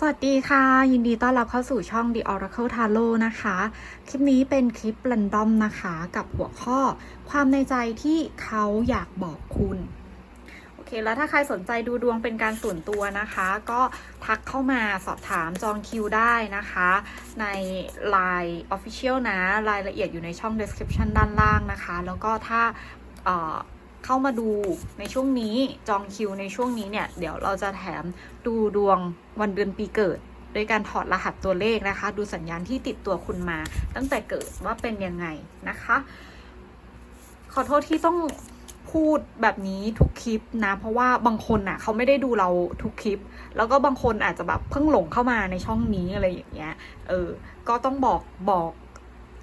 สวัสดีค่ะ ยินดีต้อนรับเข้าสู่ช่อง The Oracle Tarot นะคะ คลิปนี้เป็นคลิป r รนดอมนะคะ กับหัวข้อความในใจที่เขาอยากบอกคุณ โอเค แล้วถ้าใครสนใจดูดวงเป็นการส่วนตัวนะคะ ก็ทักเข้ามาสอบถามจองคิวได้นะคะ ใน Line Official นะ รายละเอียดอยู่ในช่อง description ด้านล่างนะคะ แล้วก็ถ้า เข้ามาดูในช่วงนี้จองคิวในช่วงนี้เนี่ย เดี๋ยวเราจะแถมดูดวงวันเดือนปีเกิดโดยการถอดรหัสตัวเลขนะคะ ดูสัญญาณที่ติดตัวคุณมา ตั้งแต่เกิดว่าเป็นยังไงนะคะ ขอโทษที่ต้องพูดแบบนี้ทุกคลิปนะ เพราะว่าบางคนอะเขาไม่ได้ดูเราทุกคลิป แล้วก็บางคนอาจจะแบบเพิ่งหลงเข้ามาในช่องนี้อะไรอย่างเงี้ยเออก็ต้องบอกบอก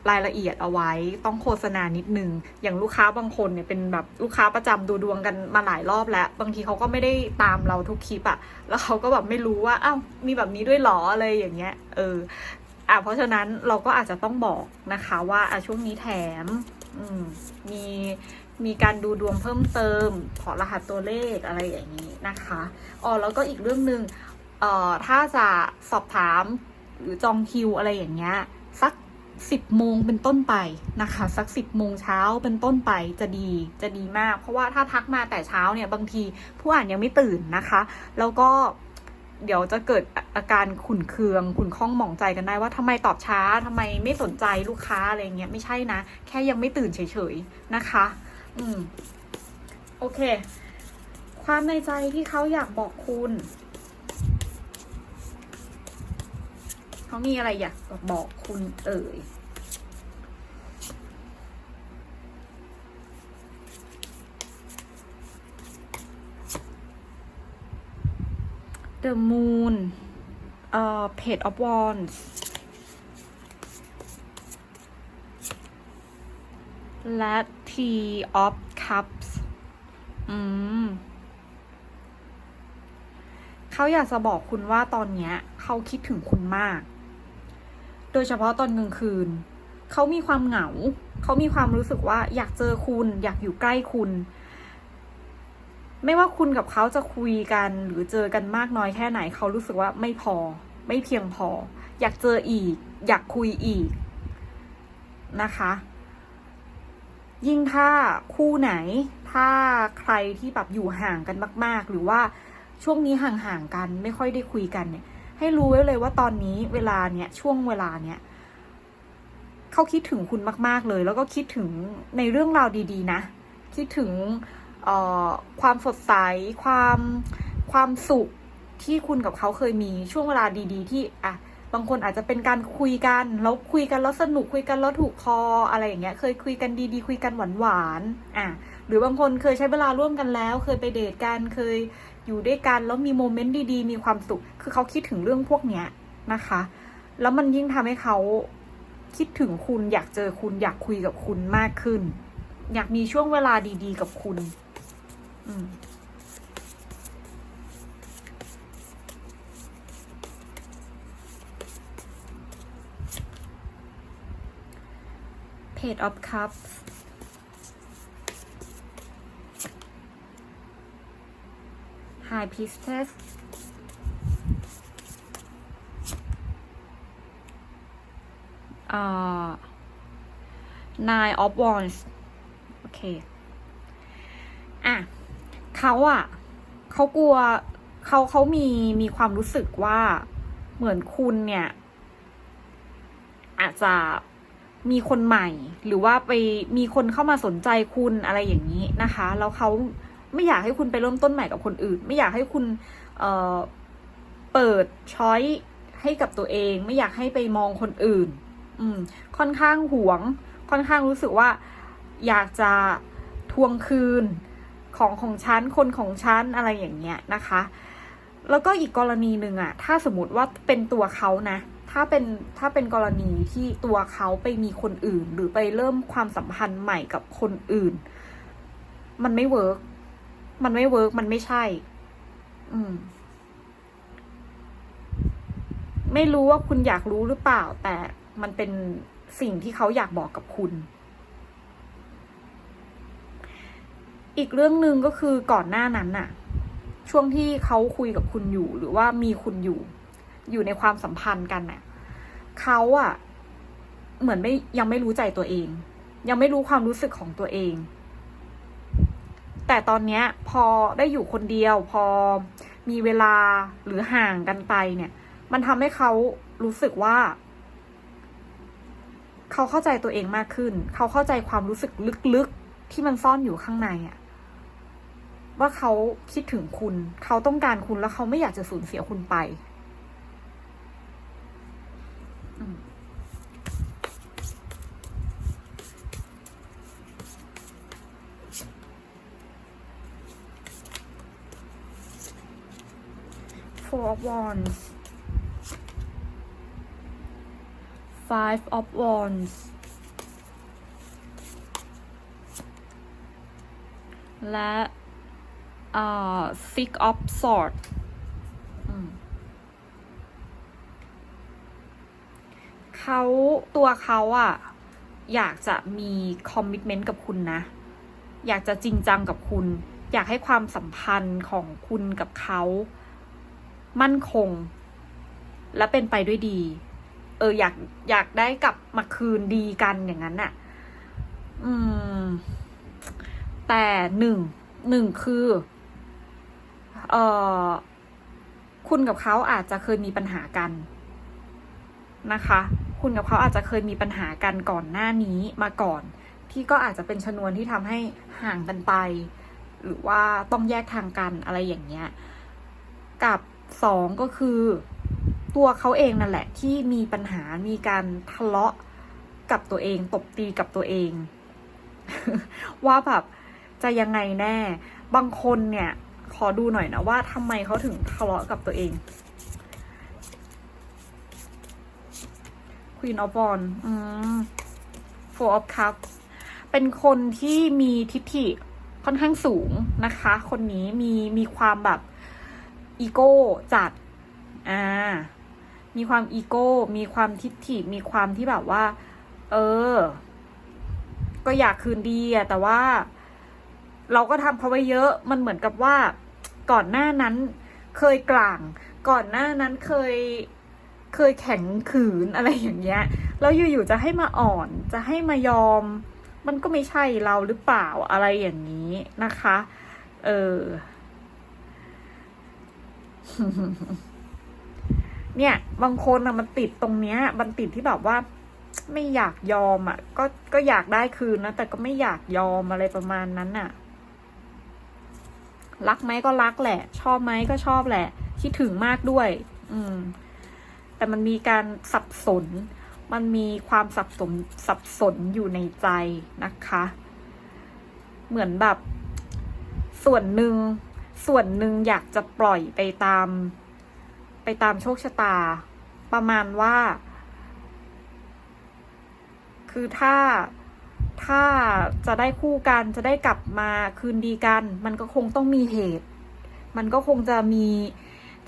รายละเอียดเอาไว้ ต้องโฆษณานิดนึง อย่างลูกค้าบางคนเนี่ยเป็นแบบลูกค้าประจำดูดวงกันมาหลายรอบแล้ว บางทีเขาก็ไม่ได้ตามเราทุกคลิปอะแล้วเขาก็แบบไม่รู้ว่าอ้าวมีแบบนี้ด้วยหรออะไรอย่างเงี้ย เอออะเพราะฉะนั้นเราก็อาจจะต้องบอกนะคะว่าอะช่วงนี้แถมอืมมีมีการดูดวงเพิ่มเติมถอรหัสตัวเลขอะไรอย่างนี้นะคะอ๋อแล้วก็อีกเรื่องหนึ่งเอ่อถ้าจะสอบถามหรือจองคิวอะไรอย่างเงี้ย สักสิบโมงเป็นต้นไปนะคะ สักสิบโมงเช้าเป็นต้นไปจะดีจะดีมาก เพราะว่าถ้าทักมาแต่เช้าเนี่ยบางทีผู้อ่านยังไม่ตื่นนะคะ แล้วก็เดี๋ยวจะเกิดอาการขุ่นเคือง ขุ่นข้องหมองใจกันได้ว่าทำไมตอบช้าทำไมไม่สนใจลูกค้าอะไรเงี้ยไม่ใช่นะ แค่ยังไม่ตื่นเฉยๆนะคะ อืม โอเค ความในใจที่เขาอยากบอกคุณ เขามีอะไรอยากบอกคุณเอ่ย The Moon เอ่อ Page of Wands และ Tea of Cups อืมเขาอยากจะบอกคุณว่าตอนเนี้ย เขาคิดถึงคุณมาก โดยเฉพาะตอนกลางคืน เขามีความเหงา เขามีความรู้สึกว่าอยากเจอคุณ อยากอยู่ใกล้คุณ ไม่ว่าคุณกับเขาจะคุยกันหรือเจอกันมากน้อยแค่ไหน เขารู้สึกว่าไม่พอ ไม่เพียงพอ อยากเจออีก อยากคุยอีกนะคะ ยิ่งถ้าคู่ไหน ถ้าใครที่แบบอยู่ห่างกันมาก ๆ หรือว่าช่วงนี้ห่างๆกันไม่ค่อยได้คุยกันเนี่ย ให้รู้ไว้เลยว่าตอนนี้เวลาเนี้ยช่วงเวลาเนี้ยเขาคิดถึงคุณมาก ๆ เลย แล้วก็คิดถึงในเรื่องราวดี ๆ นะ คิดถึงความสดใส ความความสุขที่คุณกับเขาเคยมีช่วงเวลาดี ๆ ที่อะบางคนอาจจะเป็นการคุยกันแล้วคุยกันแล้วสนุกคุยกันแล้วถูกคออะไรอย่างเงี้ย เคยคุยกันดีๆ คุยกันหวานๆอะหรือบางคนเคยใช้เวลาร่วมกันแล้ว เคยไปเดทกันเคย อยู่ด้วยกันแล้วมีโมเมนต์ดีๆ มีความสุข คือเขาคิดถึงเรื่องพวกเนี้ยนะคะ แล้วมันยิ่งทำให้เขาคิดถึงคุณอยากเจอคุณอยากคุยกับคุณมากขึ้น อยากมีช่วงเวลาดี ๆ กับคุณ อืม Page of Cups High Priestess อ่า Nine of Wands โอเค อะเขาอะเขากลัวเขาเขามีมีความรู้สึกว่าเหมือนคุณเนี่ย อาจจะมีคนใหม่ หรือว่าไปมีคนเข้ามาสนใจคุณอะไรอย่างนี้นะคะ แล้วเขา ไม่อยากให้คุณไปเริ่มต้นใหม่กับคนอื่น ไม่อยากให้คุณเอ่อเปิดช้อยให้กับตัวเอง ไม่อยากให้ไปมองคนอื่น อืม ค่อนข้างหวง ค่อนข้างรู้สึกว่า อยากจะทวงคืนของของฉันคนของฉันอะไรอย่างเงี้ยนะคะ แล้วก็อีกกรณีหนึ่งอะถ้าสมมติว่าเป็นตัวเขานะถ้าเป็นถ้าเป็นกรณีที่ตัวเขาไปมีคนอื่น หรือไปเริ่มความสัมพันธ์ใหม่กับคนอื่น มันไม่เวิร์ก มันไม่เวิร์กมันไม่ใช่ อืม ไม่รู้ว่าคุณอยากรู้หรือเปล่า แต่มันเป็นสิ่งที่เขาอยากบอกกับคุณ อีกเรื่องหนึ่งก็คือก่อนหน้านั้นน่ะ ช่วงที่เขาคุยกับคุณอยู่ หรือว่ามีคุณอยู่ อยู่ในความสัมพันธ์กันเนี่ยเขาอะเหมือนไม่ยังไม่รู้ใจตัวเอง ยังไม่รู้ความรู้สึกของตัวเอง แต่ตอนนี้พอได้อยู่คนเดียว พอมีเวลาหรือห่างกันไปเนี่ย มันทำให้เขารู้สึกว่า เขาเข้าใจตัวเองมากขึ้น เขาเข้าใจความรู้สึกลึกๆที่มันซ่อนอยู่ข้างในอะว่าเขาคิดถึงคุณ เขาต้องการคุณแล้วเขาไม่อยากจะสูญเสียคุณไป Four of Wands Five of Wands และอ่า Six of Swords อืมเขาตัวเขาอะอยากจะมีคอมมิ t เมนต์กับคุณนะ อยากจะจริงจังกับคุณ อยากให้ความสัมพันธ์ของคุณกับเขา มั่นคง และเป็นไปด้วยดี เออ อยากอยากได้กลับมาคืนดีกันอย่างนั้นน่ะ อืม แต่หนึ่งหนึ่งคือ เออคุณกับเขาอาจจะเคยมีปัญหากันนะคะ คุณกับเขาอาจจะเคยมีปัญหากันก่อนหน้านี้มาก่อน ที่ก็อาจจะเป็นชนวนที่ทำให้ห่างกันไป หรือว่าต้องแยกทางกันอะไรอย่างเงี้ย กับ สองก็คือ ตัวเขาเองนั่นแหละ ที่มีปัญหามีการทะเลาะกับตัวเอง ตบตีกับตัวเอง ว่าแบบจะยังไงแน่ บางคนเนี่ย ขอดูหน่อยนะว่าทำไมเขาถึงทะเลาะกับตัวเอง Queen of Wands อืม Four of Cups เป็นคนที่มีทิฐิค่อนข้างสูงนะคะ คนนี้มีมีความแบบ อีโก้จัด อ่า มีความอีโก้ มีความทิฐิ มีความที่แบบว่า เออ ก็อยากคืนดีอะแต่ว่า เราก็ทำเขาไว้เยอะ มันเหมือนกับว่า ก่อนหน้านั้น เคยกลาง ก่อนหน้านั้นเคย เคยแข็งขืนอะไรอย่างเงี้ย แล้วอยู่ๆจะให้มาอ่อน จะให้มายอม มันก็ไม่ใช่เราหรือเปล่าอะไรอย่างนี้นะคะ เออ เนี่ย บางคนอะมันติดตรงเนี้ย มันติดที่แบบว่า ไม่อยากยอมอะก็ก็อยากได้คืนนะแต่ก็ไม่อยากยอมอะไรประมาณนั้นอะรักไหมก็รักแหละ ชอบไหมก็ชอบแหละ คิดถึงมากด้วย อืม แต่มันมีการสับสน มันมีความสับสนสับสนอยู่ในใจนะคะ เหมือนแบบ ส่วนหนึ่ง ส่วนหนึ่งอยากจะปล่อยไปตาม ไปตามโชคชะตา ประมาณว่า คือถ้าถ้าจะได้คู่กันจะได้กลับมาคืนดีกัน มันก็คงต้องมีเหตุ มันก็คงจะมี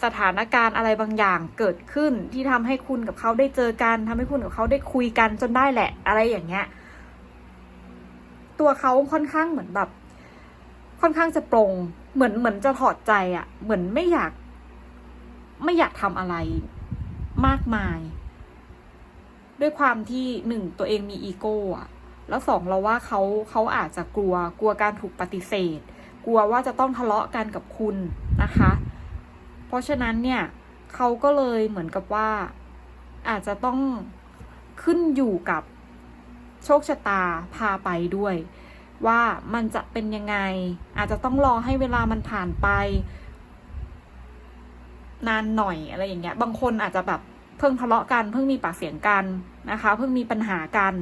สถานการณ์อะไรบางอย่างเกิดขึ้นที่ทำให้คุณกับเขาได้เจอกันทำให้คุณกับเขาได้คุยกันจนได้แหละ อะไรอย่างเงี้ย ตัวเขาค่อนข้างเหมือนแบบ ค่อนข้างจะปรงเหมือนเหมือนจะถอดใจอะ่ะ เหมือนไม่อยาก ไม่อยากทำอะไรมากมาย ด้วยความที่หนึ่งตัวเองมีอีโก้อะแล้วสองเราว่าเขาเขาอาจจะกลัว กลัวการถูกปฏิเสธ กลัวว่าจะต้องทะเลาะกันกับคุณนะคะ เพราะฉะนั้นเนี่ยเขาก็เลยเหมือนกับว่า อาจจะต้องขึ้นอยู่กับโชคชะตาพาไปด้วย ว่ามันจะเป็นยังไง อาจจะต้องรอให้เวลามันผ่านไป นานหน่อยอะไรอย่างเงี้ย บางคนอาจจะแบบเพิ่งทะเลาะกันเพิ่งมีปากเสียงกันนะคะ เพิ่งมีปัญหากัน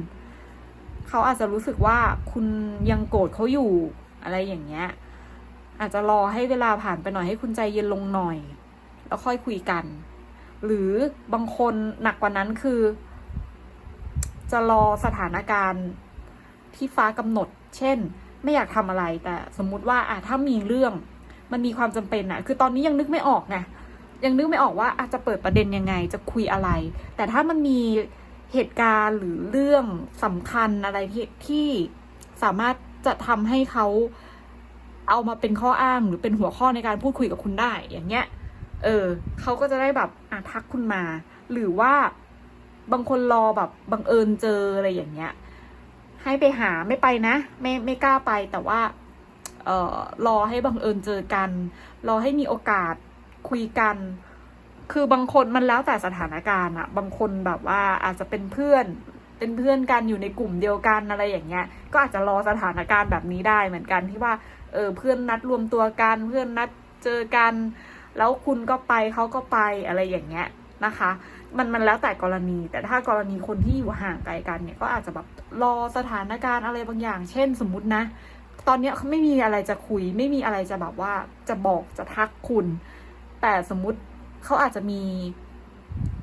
เขาอาจจะรู้สึกว่าคุณยังโกรธเขาอยู่อะไรอย่างเงี้ย อาจจะรอให้เวลาผ่านไปหน่อยให้คุณใจเย็นลงหน่อย แล้วค่อยคุยกัน หรือบางคนหนักกว่านั้นคือ จะรอสถานการณ์ที่ฟ้ากำหนด เช่น ไม่อยากทำอะไรแต่สมมุติว่าอะถ้ามีเรื่อง มันมีความจำเป็นอะคือตอนนี้ยังนึกไม่ออกไงยังนึกไม่ออกว่าอาจจะเปิดประเด็นยังไงจะคุยอะไร แต่ถ้ามันมีเหตุการณ์หรือเรื่องสำคัญอะไรที่ที่สามารถจะทำให้เขาเอามาเป็นข้ออ้างหรือเป็นหัวข้อในการพูดคุยกับคุณได้ อย่างเงี้ย เออเขาก็จะได้แบบอะทักคุณมา หรือว่าบางคนรอแบบบังเอิญเจออะไรอย่างเงี้ย ให้ไปหาไม่ไปนะ ไม่ไม่กล้าไปแต่ว่า เออรอให้บังเอิญเจอกัน รอให้มีโอกาสคุยกัน คือบางคนมันแล้วแต่สถานการณ์อะบางคนแบบว่าอาจจะเป็นเพื่อน เป็นเพื่อนกันอยู่ในกลุ่มเดียวกันอะไรอย่างเงี้ย ก็อาจจะรอสถานการณ์แบบนี้ได้เหมือนกันที่ว่า เออเพื่อนนัดรวมตัวกัน เพื่อนนัดเจอกัน แล้วคุณก็ไปเขาก็ไปอะไรอย่างเงี้ยนะคะ มันมันแล้วแต่กรณี แต่ถ้ากรณีคนที่อยู่ห่างไกลกันเนี่ยก็อาจจะแบบ รอสถานการณ์อะไรบางอย่าง เช่น สมมุตินะ ตอนนี้เขาไม่มีอะไรจะคุย ไม่มีอะไรจะแบบว่าจะบอกจะทักคุณ แต่สมมุติเขาอาจจะมี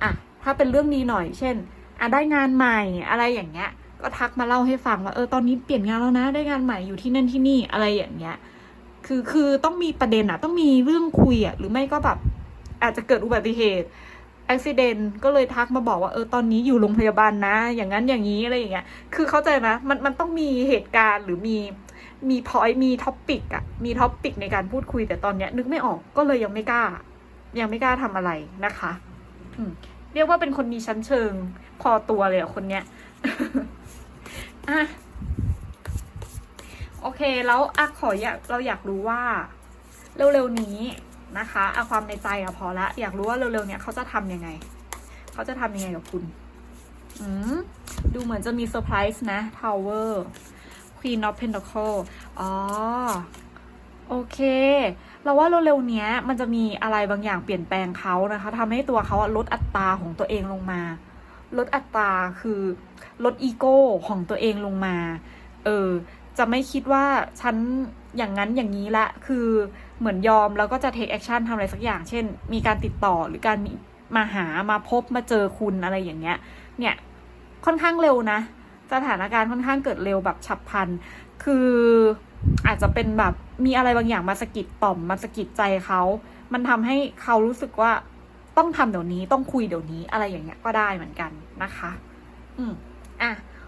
อะถ้าเป็นเรื่องดีหน่อย เช่นอะได้งานใหม่อะไรอย่างเงี้ย ก็ทักมาเล่าให้ฟังว่าเออตอนนี้เปลี่ยนงานแล้วนะ ได้งานใหม่อยู่ที่นั่นที่นี่อะไรอย่างเงี้ย คือคือต้องมีประเด็นอะต้องมีเรื่องคุยอะหรือไม่ก็แบบอาจจะเกิดอุบัติเหตุ อุบิเหตุก็เลยทักมาบอกว่าเออตอนนี้อยู่โรงพยาบาลนะ อย่างนั้นอย่างนี้อะไรอย่างเงี้ย คือเข้าใจไหมมันมันต้องมีเหตุการณ์หรือมีมีพอยมีท็อปปิกอะมีท็อปปิกในการพูดคุยแต่ตอนเนี้ย นึกไม่ออกก็เลยยังไม่กล้า ยังไม่กล้าทำอะไรนะคะเรียกว่าเป็นคนมีชั้นเชิง พอตัวเลยอะคนเนี้ยอะโอเค แล้วอะขออยากเราอยากรู้ว่า เร็วๆนี้ นะคะเอาความในใจอะพอละอยากรู้ว่าเร็วๆเนี้ยเขาจะทำยังไง เขาจะทำยังไงกับคุณอืมดูเหมือนจะมีเซอร์ไพรส์นะ Tower Queen of Pentacle อ๋อ โอเค เราว่าเร็วๆเนี้ย มันจะมีอะไรบางอย่างเปลี่ยนแปลงเขานะคะทำให้ตัวเขาลดอัตราของตัวเองลงมา ลดอัตราคือลดอีโก้ของตัวเองลงมา เออ จะไม่คิดว่าฉัน อย่างนั้นอย่างนี้ละคือเหมือนยอมแล้วก็จะ take action ทำอะไรสักอย่าง เช่น มีการติดต่อหรือการมีมาหามาพบมาเจอคุณอะไรอย่างเงี้ย เนี่ยค่อนข้างเร็วนะ สถานการณ์ค่อนข้างเกิดเร็วแบบฉับพลัน คืออาจจะเป็นแบบมีอะไรบางอย่างมาสะกิดต่อมมาสะกิดใจเขา มันทำให้เขารู้สึกว่าต้องทำเดี๋ยวนี้ต้องคุยเดี๋ยวนี้อะไรอย่างเงี้ยก็ได้เหมือนกันนะคะ อืมอะ